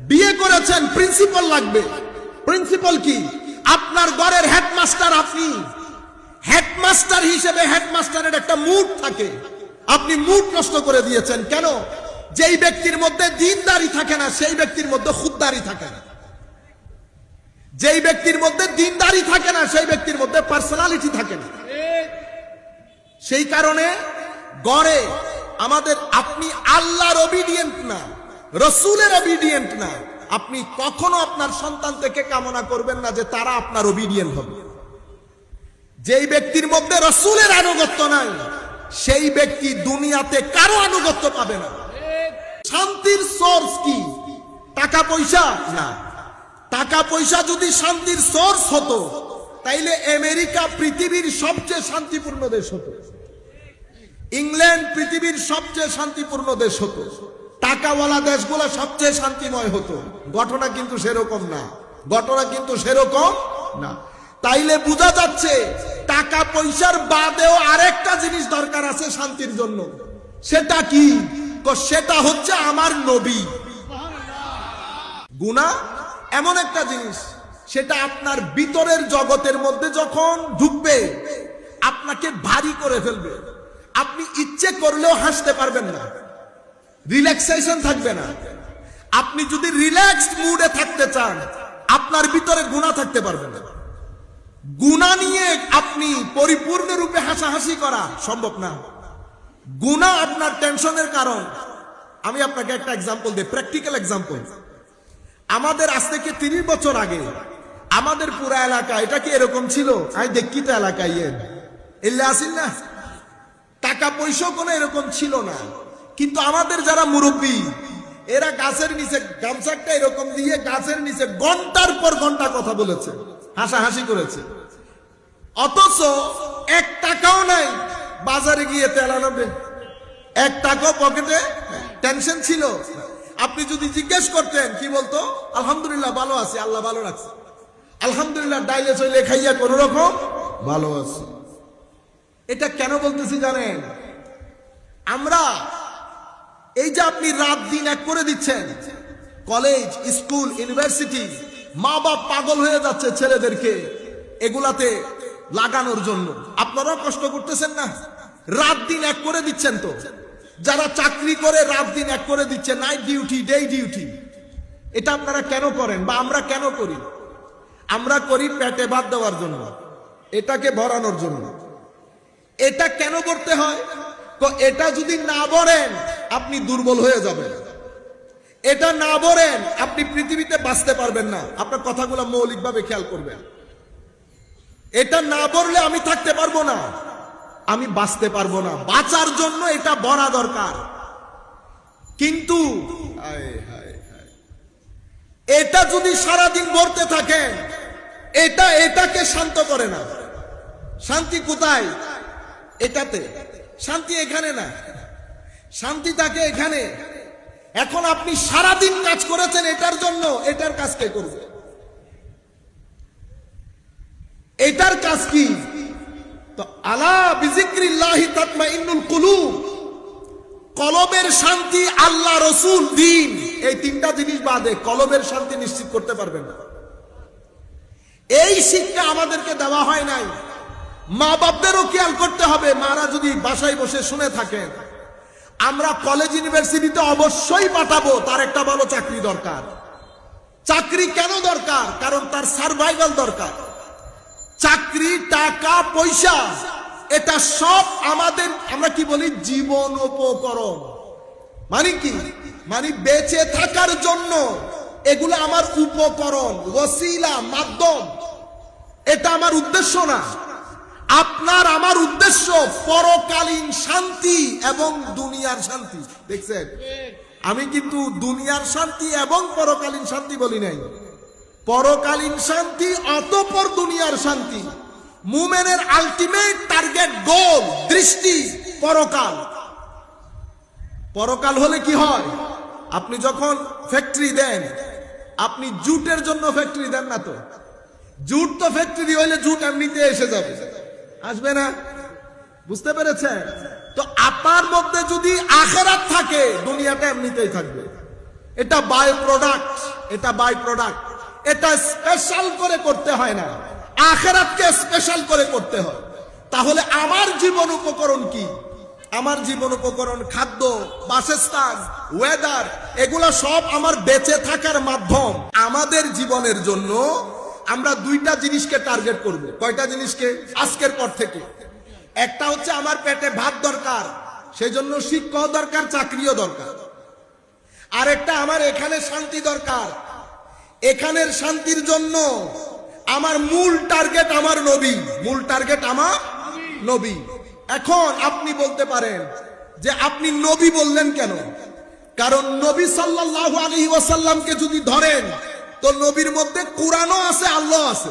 বিয়ে করেছেন প্রিন্সিপাল লাগবে। প্রিন্সিপাল কি? আপনার ঘরের হেডমাস্টার আপনি। হেডমাস্টার হিসেবে হেডমাস্টারের একটা মুড থাকে। আপনি মুড নষ্ট করে দিয়েছেন। কেন? যেই ব্যক্তির মধ্যে দিনদারি থাকে না, সেই ব্যক্তির মধ্যে খুদদারি থাকে না। যেই ব্যক্তির মধ্যে দিনদারি থাকে না, সেই ব্যক্তির মধ্যে পার্সোনালিটি থাকে না। সেই কারণে গড়ে আমাদের, আপনি আল্লাহর অবিডিয়েন্ট না। রসুলের অবিডিয়েন্ট না। আপনি কখনো আপনার সন্তান থেকে কামনা করবেন না যে তারা আপনার অবিডিয়েন্ট হবে? যেই ব্যক্তির মধ্যে রসুলের আনুগত্য নাই, সেই ব্যক্তি দুনিয়াতে কারও আনুগত্য পাবে না। শান্তির সোর্স কি? টাকা পয়সা? না। টাকা পয়সা যদি শান্তির সোর্স হতো, তাইলে আমেরিকা পৃথিবীর সবচেয়ে শান্তিপূর্ণ দেশ হতো। ইংল্যান্ড পৃথিবীর সবচেয়ে শান্তিপূর্ণ দেশ হতো। টাকাওয়ালা দেশগুলো সবচেয়ে শান্তিময় হতো। ঘটনা কিন্তু সেরকম না। ঘটনা কিন্তু সেরকম না। তাইলে বোঝা যাচ্ছে টাকা পয়সার বাদেও আরেকটা জিনিস দরকার আছে শান্তির জন্য। সেটা কি? সেটা হচ্ছে আমার নবী। গুণা এমন একটা জিনিস, সেটা আপনার ভিতরের জগতের মধ্যে যখন ঢুকবে, আপনাকে ভারী করে ফেলবে। আপনি ইচ্ছে করলেও হাসতে পারবেন না। রিল্যাক্সেশন থাকবে না। আপনি যদি রিল্যাক্সড মুডে থাকতে চান, আপনার ভিতরে গুণা থাকতে পারবে না। গুণা নিয়ে আপনি পরিপূর্ণরূপে হাসাহাসি করা সম্ভব না। গুণা আপনার টেনশনের কারণ। আমি আপনাকে একটা এক্সাম্পল দিই প্র্যাকটিক্যাল এক্সাম্পল আমাদের আজ থেকে তিরিশ বছর আগে, আমাদের পুরা এলাকা, এটা কি এরকম ছিল? আমি দেখি তো এলাকায় এলে আসিন না? টাকা পয়সা কোনো এরকম ছিল না। কিন্তু আমাদের যারা মুরব্বী, এরা গাছের নিচে গামছাটা এরকম দিয়ে গাছের নিচে ঘণ্টার পর ঘণ্টা কথা বলেছে, হাসাহাসি করেছে। অথচ এক টাকাও নাই, বাজারে গিয়ে তেল আনবে। এক টাকাও পকেটে টেনশন ছিল। আপনি যদি জিজ্ঞেস করতেন, কি বলতো? আলহামদুলিল্লাহ ভালো আছি, আল্লাহ ভালো রাখছে। আলহামদুলিল্লাহ ডাইলে চলে খাইয়া কোন রকম ভালো আছে। এটা কেন বলতেছি জানেন? আমরা এই যে আপনি রাত দিন এক করে দিচ্ছেন, কলেজ, স্কুল, ইউনিভার্সিটি মা বাপ পাগল হয়ে যাচ্ছে ছেলেদেরকে এগুলাতে লাগানোর জন্য। আপনারাও কষ্ট করতেছেন না? রাত দিন এক করে দিচ্ছেন তো। যারা চাকরি করে রাত দিন এক করে দিচ্ছে নাইট ডিউটি ডে ডিউটি এটা আপনারা কেন করেন বা আমরা কেন করি? আমরা করি পেটে ভাত দেওয়ার জন্য, এটাকে ভরানোর জন্য। এটা কেন করতে হয়? তো এটা যদি না বলেন আপনি দুর্বল হয়ে যাবেন। এটা না বলেন, আপনি পৃথিবীতে বাঁচতে পারবেন না। আপনার কথাগুলো মৌলিকভাবে খেয়াল করবেন। এটা না বললে আমি থাকতে পারব না। আমি বাঁচতে পারব না। বাঁচার জন্য এটা বলা দরকার। কিন্তু। এটা যদি সারাদিন বলতে থাকেন, এটা এটাকে শান্ত করে না। শান্তি কোথায়? এটাতে। শান্তি এখানে না। শান্তি থাকে এখানে। এখন আপনি সারাদিন কাজ করেছেন এটার জন্য এটার কাজ কে করবে? এটার কাজ কি? তো আলা বিজিক্রিল্লাহি তাতমাইন্নুল কুলুব। কলবের শান্তি আল্লাহ রসুল দিন। এই তিনটা জিনিস বাদে কলবের শান্তি নিশ্চিত করতে পারবেন না। এই শিক্ষা আমাদেরকে দেওয়া হয় নাই। মা বাপদেরও খেয়াল করতে হবে। মারা যদি বাসায় বসে শুনে থাকেন আমরা কলেজ ইউনিভার্সিটিতে অবশ্যই পাঠাবো, তার একটা ভালো চাকরি দরকার। চাকরি কেন দরকার? কারণ তার সার্ভাইভাল দরকার। চাকরি, টাকা, পয়সা, এটা সব আমাদের, আমরা কি বলি, জীবন উপকরণ। মানে কি? মানে বেঁচে থাকার জন্য। এগুলো আমার উপকরণ, ওসিলা, মাধ্যম। এটা আমার উদ্দেশ্য না। আপনার, আমার উদ্দেশ্য পরকালীন শান্তি এবং দুনিয়ার শান্তি। দেখছেন? আমি কিন্তু দুনিয়ার শান্তি এবং পরকালীন শান্তি বলি নাই। পরকালীন শান্তি অতপর দুনিয়ার শান্তি। মুমেনের আলটিমেট টার্গেট গোল দৃষ্টি, পরকাল। পরকাল হলে কি হয়? আপনি যখন ফ্যাক্টরি দেন, আপনি জুটের জন্য ফ্যাক্টরি দেন না তো? জুট তো ফ্যাক্টরি হইলে জুট এমনিতে এসে যাবে। আসবে না? বুঝতে পেরেছেন? তো আপনার মধ্যে যদি আখেরাত থাকে, দুনিয়াটা এমনিতেই থাকবে। এটা বাই প্রোডাক্ট এটা বাই প্রোডাক্ট এটা স্পেশাল করে করতে হয় না। আখেরাতকে স্পেশাল করে করতে হয়। তাহলে আমার জীবন উপকরণ কি? আমার জীবন উপকরণ খাদ্য, বাসস্থান ওয়েদার এগুলো সব আমার বেঁচে থাকার মাধ্যম। আমাদের জীবনের জন্য আমরা দুইটা জিনিসকে টার্গেট করব। কয়টা জিনিসকে? আজকের পর থেকে। একটা হচ্ছে আমার পেটে ভাত দরকার সেই জন্য শিক্ষক দরকার, চাকরিও দরকার। আরেকটা, আমার এখানে শান্তি দরকার। এখানের শান্তির জন্য আমার মূল টার্গেট আমার নবী। মূল টার্গেট আমার নবী। এখন আপনি বলতে পারেন যে আপনি নবী বললেন কেন? কারণ নবী সাল্লাল্লাহু আলাইহি ওয়াসাল্লামকে যদি ধরেন তো নবীর মধ্যে কোরআনও আছে আল্লাহ আছে।